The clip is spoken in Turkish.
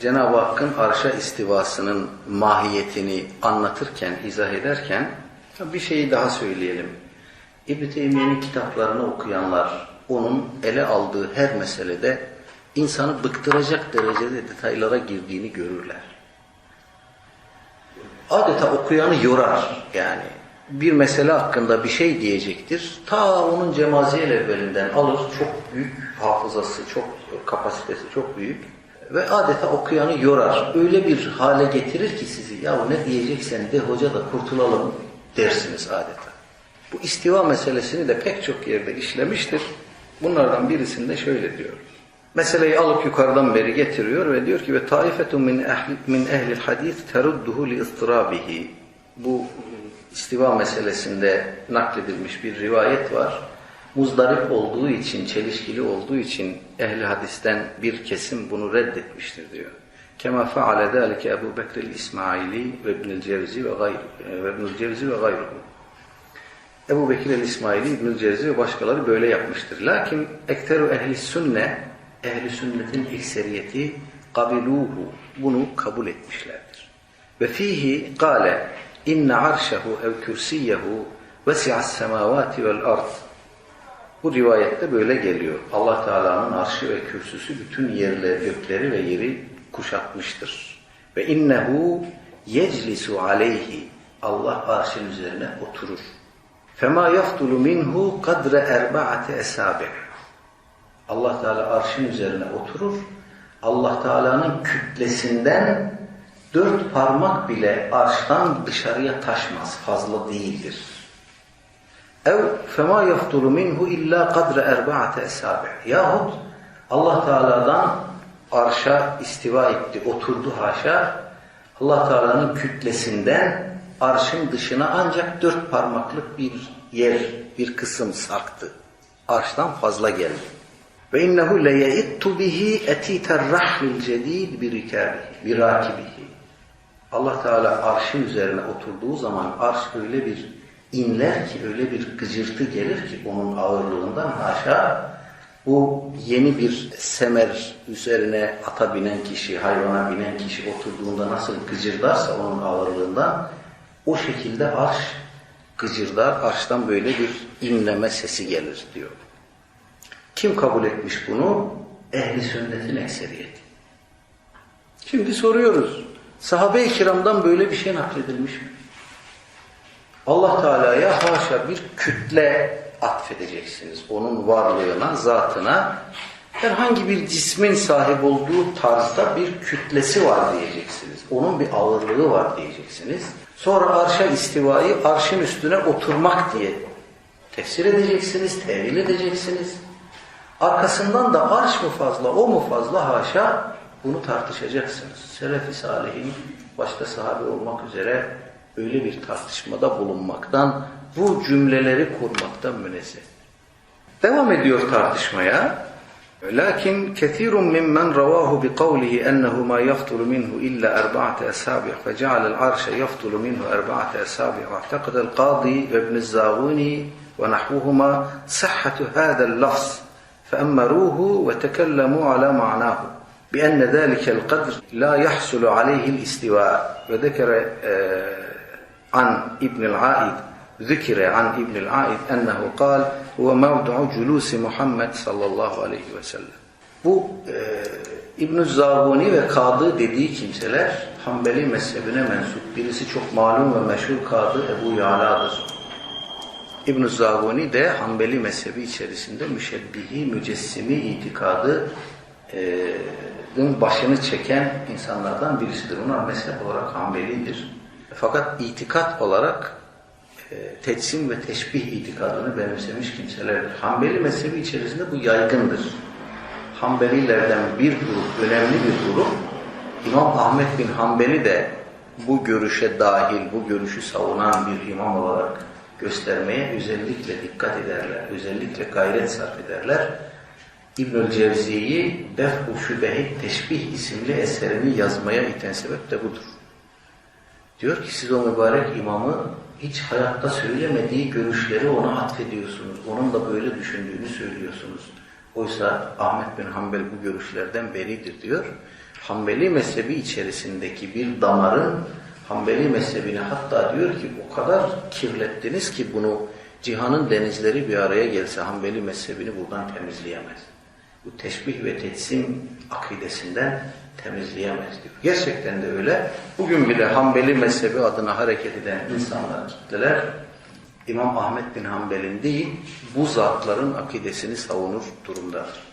Cenab-ı Hakk'ın arşa istivasının mahiyetini anlatırken, izah ederken bir şeyi daha söyleyelim. İbn-i kitaplarını okuyanlar onun ele aldığı her meselede insanı bıktıracak derecede detaylara girdiğini görürler. Adeta okuyanı yorar yani. Bir mesele hakkında bir şey diyecektir. Ta onun cemaziyel evvelinden alır. Çok büyük hafızası, çok kapasitesi çok büyük. Ve adeta okuyanı yorar. Öyle bir hale getirir ki sizi ya ne diyeceksen de hoca da kurtulalım dersiniz adeta. Bu istiva meselesini de pek çok yerde işlemiştir. Bunlardan birisinde şöyle diyor. Meseleyi alıp yukarıdan beri getiriyor ve diyor ki ve taifetun min ehli min ehli'l hadis terudduhu li istirabihi. Bu istiva meselesinde nakledilmiş bir rivayet var. Muzdarip olduğu için, çelişkili olduğu için ehli hadisten bir kesim bunu reddetmiştir diyor. Kema faale zalike Ebu Bekr el-İsmaili ve İbnül Cevzi ve gayru ve İbnül Cevzi ve gayruhu. Ebu Bekir el-İsmaili, İbnül Cevzi ve başkaları böyle yapmıştır. Lakin ekteru ehli sünne, ehli sünnetin ekseriyeti kabiluhu, bunu kabul etmişlerdir. Ve fihi gale inne arşehu ev kürsiyehu vesi'as semavati vel ard. Bu rivayette böyle geliyor. Allah Teala'nın arşı ve kürsüsü bütün yerleri, gökleri ve yeri kuşatmıştır. Ve innehu yeclisu aleyhi. Allah arşın üzerine oturur. Fema yaftulu minhu kadre erba'ate esabi. Allah Teala arşın üzerine oturur. Allah Teala'nın kütlesinden dört parmak bile arştan dışarıya taşmaz. Fazla değildir. Ev fema yaftulu minhu illa kadre erba'ate esabi. Yahut Allah Teala'dan arşa istiva etti, oturdu haşa. Allah Teala'nın kütlesinden arşın dışına ancak dört parmaklık bir yer, bir kısım sarktı. Arştan fazla geldi. Ve innehu le yeittu bihi etiter rahlil cedid bir rakibihi. Allah Teala arşın üzerine oturduğu zaman arş öyle bir inler ki, öyle bir gıcırtı gelir ki onun ağırlığından haşa bu yeni bir semer üzerine ata binen kişi, hayvana binen kişi oturduğunda nasıl gıcırdarsa onun ağırlığından o şekilde arş gıcırdar, arştan böyle bir inleme sesi gelir diyor. Kim kabul etmiş bunu? Ehli sünnetin ekseriyeti. Şimdi soruyoruz. Sahabe-i kiramdan böyle bir şey nakledilmiş mi? Allah Teala'ya haşa bir kütle atfedeceksiniz. Onun varlığına, zatına herhangi bir cismin sahip olduğu tarzda bir kütlesi var diyeceksiniz. Onun bir ağırlığı var diyeceksiniz. Sonra arşa istivayı arşın üstüne oturmak diye tefsir edeceksiniz, tevil edeceksiniz. Arkasından da arş mı fazla, o mu fazla haşa bunu tartışacaksınız. Selefi salihin başta sahabe olmak üzere öyle bir tartışmada bulunmaktan, bu cümleleri kurmaktan münezzeh. Devam ediyor tartışmaya. Lakin kethirun mimmen ravahu bi kavlihi ennehu ma yaftulu minhu illa erba'ate esabi' fe cealel arşe yaftulu minhu erba'ate esabi' ve i'tekadel qadi ve ibn zaguni ve nahvuhuma sahhatu hadal lafz فأمروه وتكلموا على معناه بأن ذلك القدر لا يحصل عليه الاستواء وذكر an İbnül Aid zikre an İbnül Aid ennehu kal ve mevdu'u culusi Muhammed sallallahu aleyhi ve sellem. Bu e, İbn-i Zabuni ve Kadı dediği kimseler Hanbeli mezhebine mensup. Birisi çok malum ve meşhur Kadı Ebu Yala'dır. İbn-i Zabuni de Hanbeli mezhebi içerisinde müşebbihi, mücessimi itikadı e, başını çeken insanlardan birisidir. Onlar mezhep olarak Hanbelidir. Fakat itikat olarak e, tetsim ve teşbih itikadını benimsemiş kimselerdir. Hanbeli mezhebi içerisinde bu yaygındır. Hanbelilerden bir grup, önemli bir grup, İmam Ahmet bin Hanbeli de bu görüşe dahil, bu görüşü savunan bir imam olarak göstermeye özellikle dikkat ederler, özellikle gayret sarf ederler. İbnül Cevzi'yi Def-u Şübehit Teşbih isimli eserini yazmaya iten sebep de budur. Diyor ki siz o mübarek imamı hiç hayatta söylemediği görüşleri ona atfediyorsunuz. Onun da böyle düşündüğünü söylüyorsunuz. Oysa Ahmet bin Hanbel bu görüşlerden beridir diyor. Hanbeli mezhebi içerisindeki bir damarın Hanbeli mezhebini hatta diyor ki o kadar kirlettiniz ki bunu cihanın denizleri bir araya gelse Hanbeli mezhebini buradan temizleyemez. Bu teşbih ve tetsim akidesinden temizleyemez diyor. Gerçekten de öyle. Bugün bile Hanbeli mezhebi adına hareket eden insanlar, kitleler İmam Ahmet bin Hanbel'in değil bu zatların akidesini savunur durumdadır.